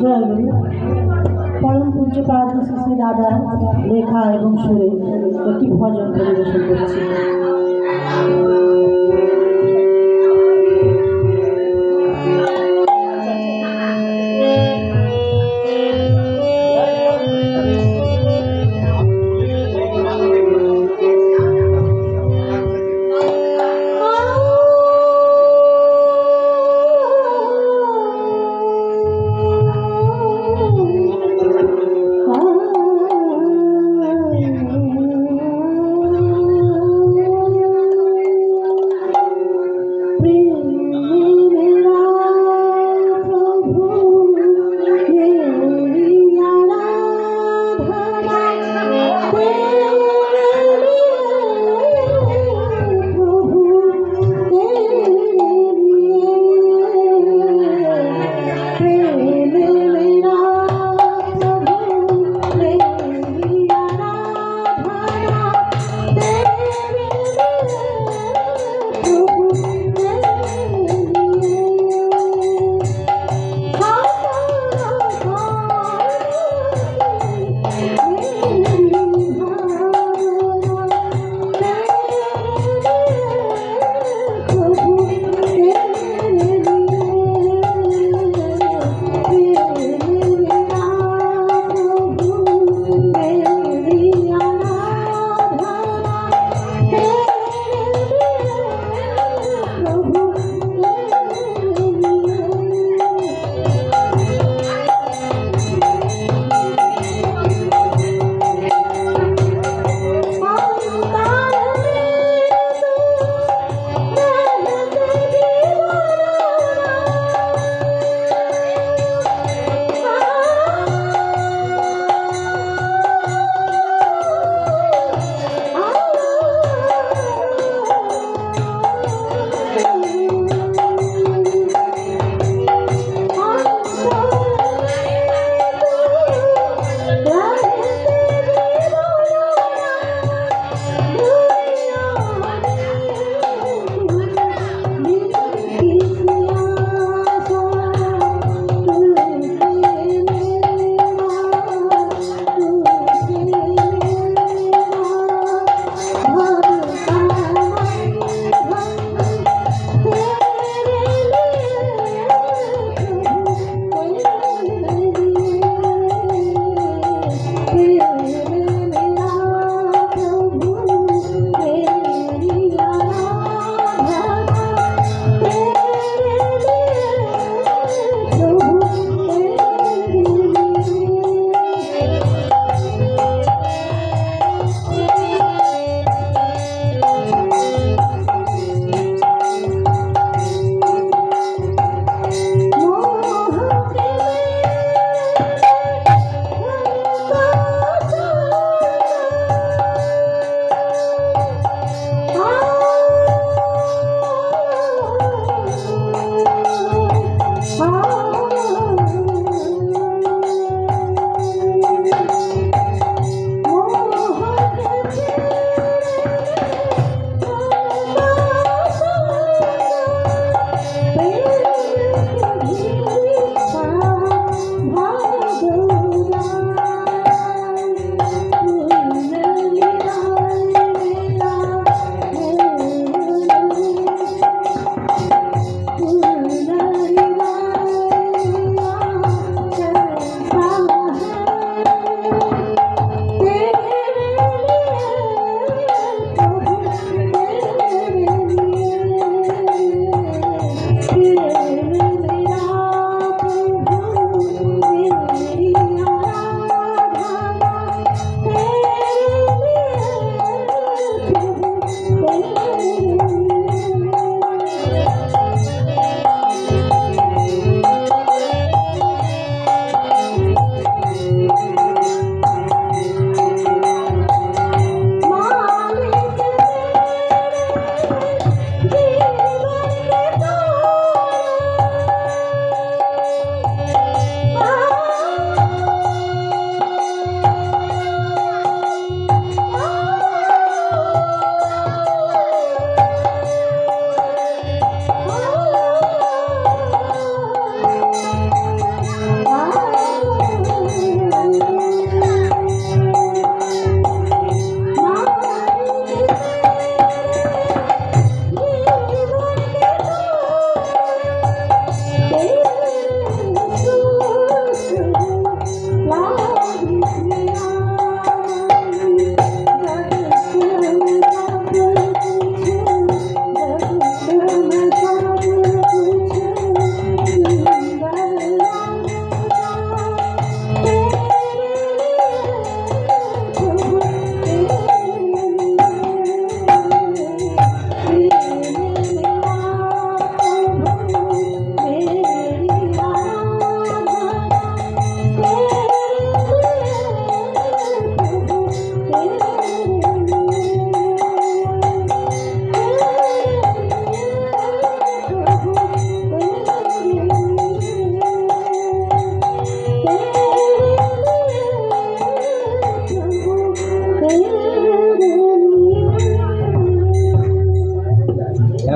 জয় গুরু পরম পূজ্য পাদ শ্রী দাদা লেখা এবং সুরে একটি ভজন পরিবেশন করছি।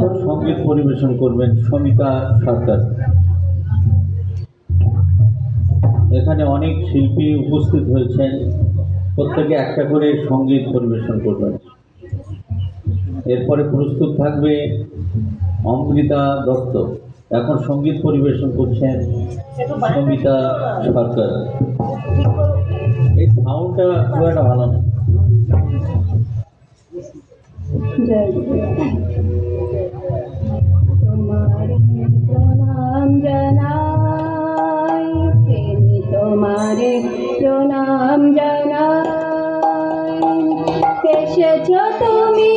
সুন্দর সংগীত পরিবেশন করবেন সমিতা সরকার। এখানে অনেক শিল্পী উপস্থিত হয়েছেন। প্রত্যেকে একটা করে সংগীত পরিবেশন করবেন। এরপরে প্রস্তুত থাকবে অমৃতা দত্ত। এখন সংগীত পরিবেশন করছেন সমিতা সরকার। এই সাউন্ডটা খুব একটা ভালো না। জানাই তিনি তোমারে প্রণাম জানাই। এসেছ তুমি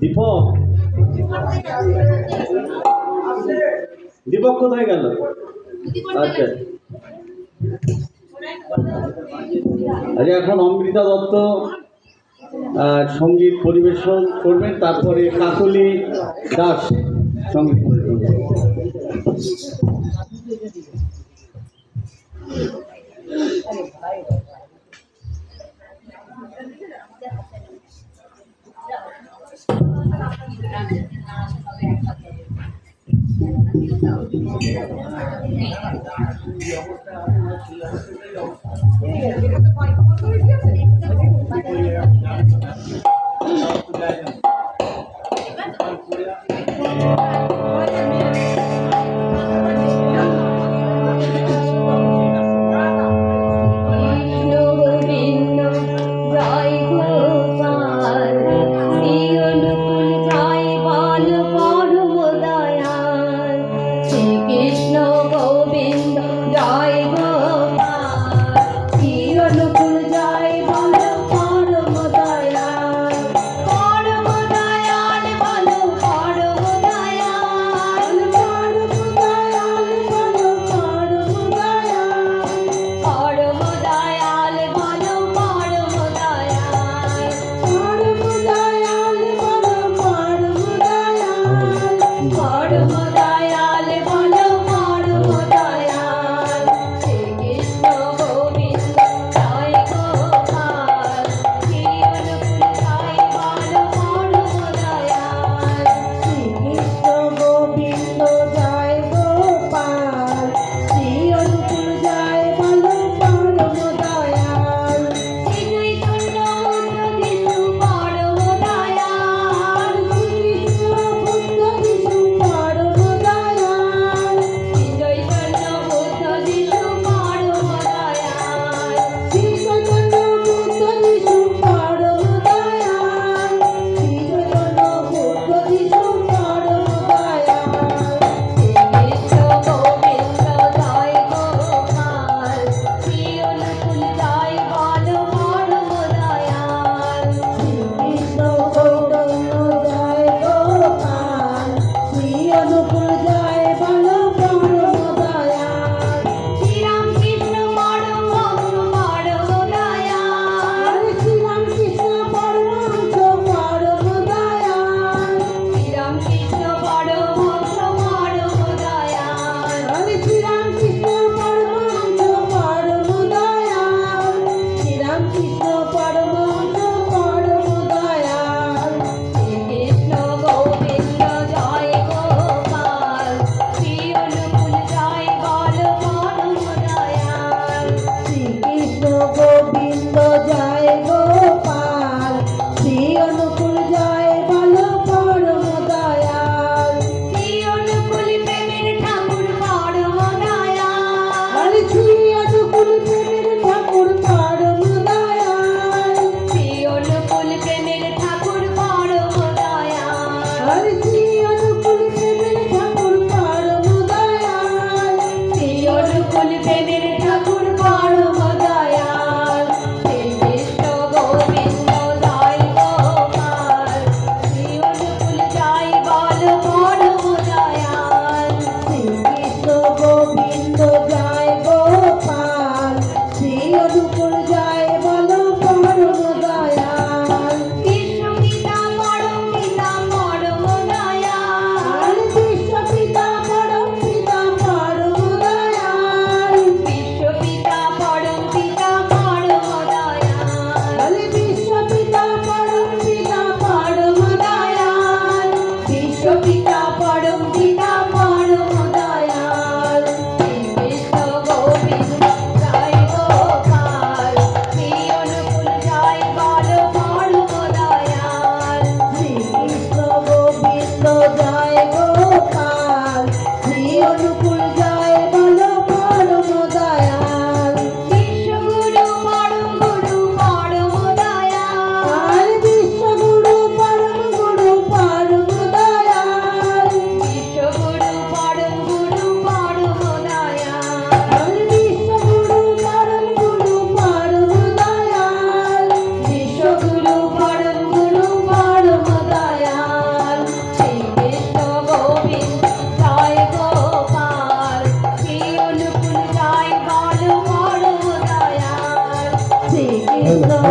দীপক। দীপক কোথায় গেল? আচ্ছা। আচ্ছা এখন অমৃতা দত্ত সংগীত পরিবেশন করবেন, তারপরে কাকলি দাস সংগীত পরিবেশন করবেন। এই অবস্থা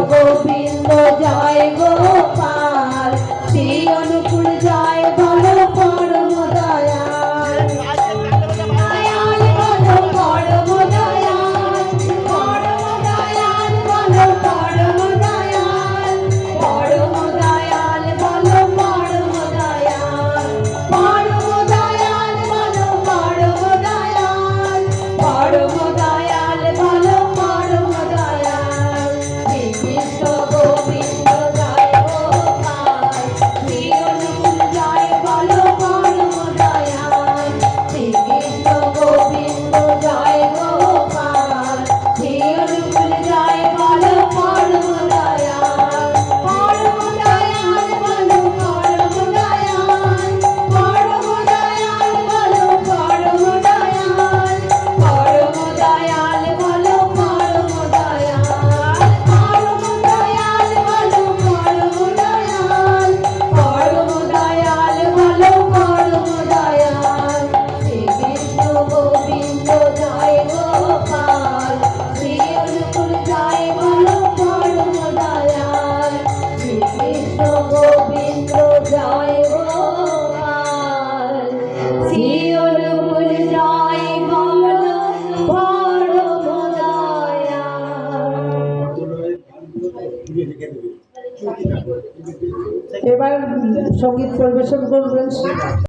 গোবিন্দ জয় গোপাল।